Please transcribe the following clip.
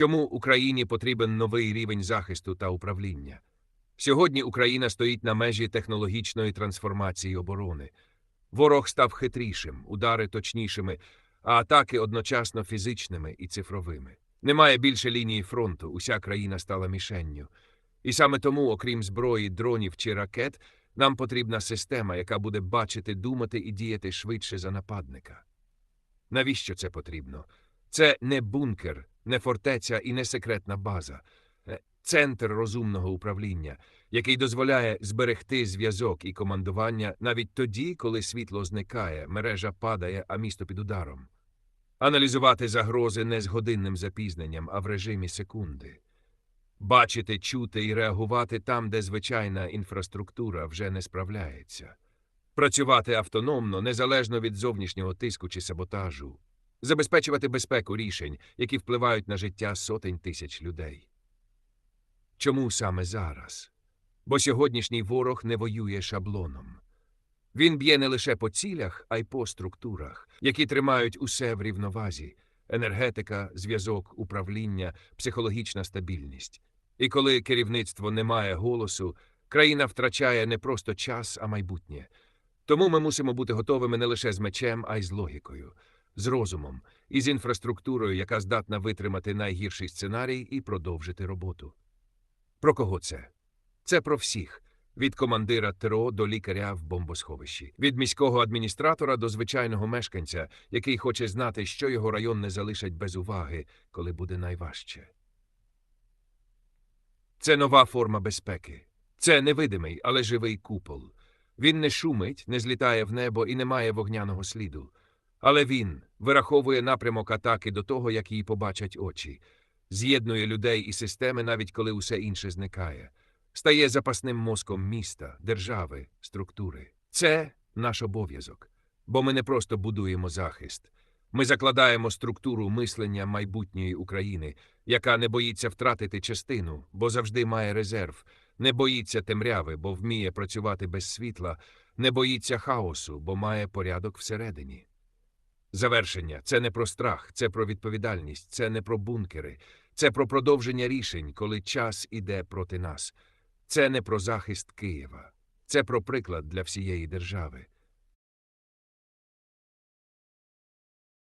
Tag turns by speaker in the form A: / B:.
A: Чому Україні потрібен новий рівень захисту та управління? Сьогодні Україна стоїть на межі технологічної трансформації оборони. Ворог став хитрішим, удари точнішими, а атаки одночасно фізичними і цифровими. Немає більше лінії фронту, уся країна стала мішенню. І саме тому, окрім зброї, дронів чи ракет, нам потрібна система, яка буде бачити, думати і діяти швидше за нападника. Навіщо це потрібно? Це не бункер, не фортеця і не секретна база. Е, Центр розумного управління, який дозволяє зберегти зв'язок і командування навіть тоді, коли світло зникає, мережа падає, а місто під ударом. Аналізувати загрози не з годинним запізненням, а в режимі секунди. Бачити, чути і реагувати там, де звичайна інфраструктура вже не справляється. Працювати автономно, незалежно від зовнішнього тиску чи саботажу. Забезпечувати безпеку рішень, які впливають на життя сотень тисяч людей. Чому саме зараз? Бо сьогоднішній ворог не воює шаблоном. Він б'є не лише по цілях, а й по структурах, які тримають усе в рівновазі енергетика, зв'язок, управління, психологічна стабільність. І коли керівництво не має голосу, країна втрачає не просто час, а майбутнє. Тому ми мусимо бути готовими не лише з мечем, а й з логікою, з розумом і з інфраструктурою, яка здатна витримати найгірший сценарій і продовжити роботу. Про кого це? Це про всіх. Від командира ТРО до лікаря в бомбосховищі, від міського адміністратора до звичайного мешканця, який хоче знати, що його район не залишать без уваги, коли буде найважче. Це нова форма безпеки. Це невидимий, але живий купол. Він не шумить, не злітає в небо і не має вогняного сліду. Але він вираховує напрямок атаки до того, як її побачать очі, з'єднує людей і системи, навіть коли усе інше зникає, стає запасним мозком міста, держави, структури. Це наш обов'язок, бо ми не просто будуємо захист. Ми закладаємо структуру мислення майбутньої України, яка не боїться втратити частину, бо завжди має резерв, не боїться темряви, бо вміє працювати без світла, не боїться хаосу, бо має порядок всередині. Завершення це не про страх, це про відповідальність, це не про бункери, це про продовження рішень, коли час іде проти нас. Це не про захист Києва, це про приклад для всієї держави.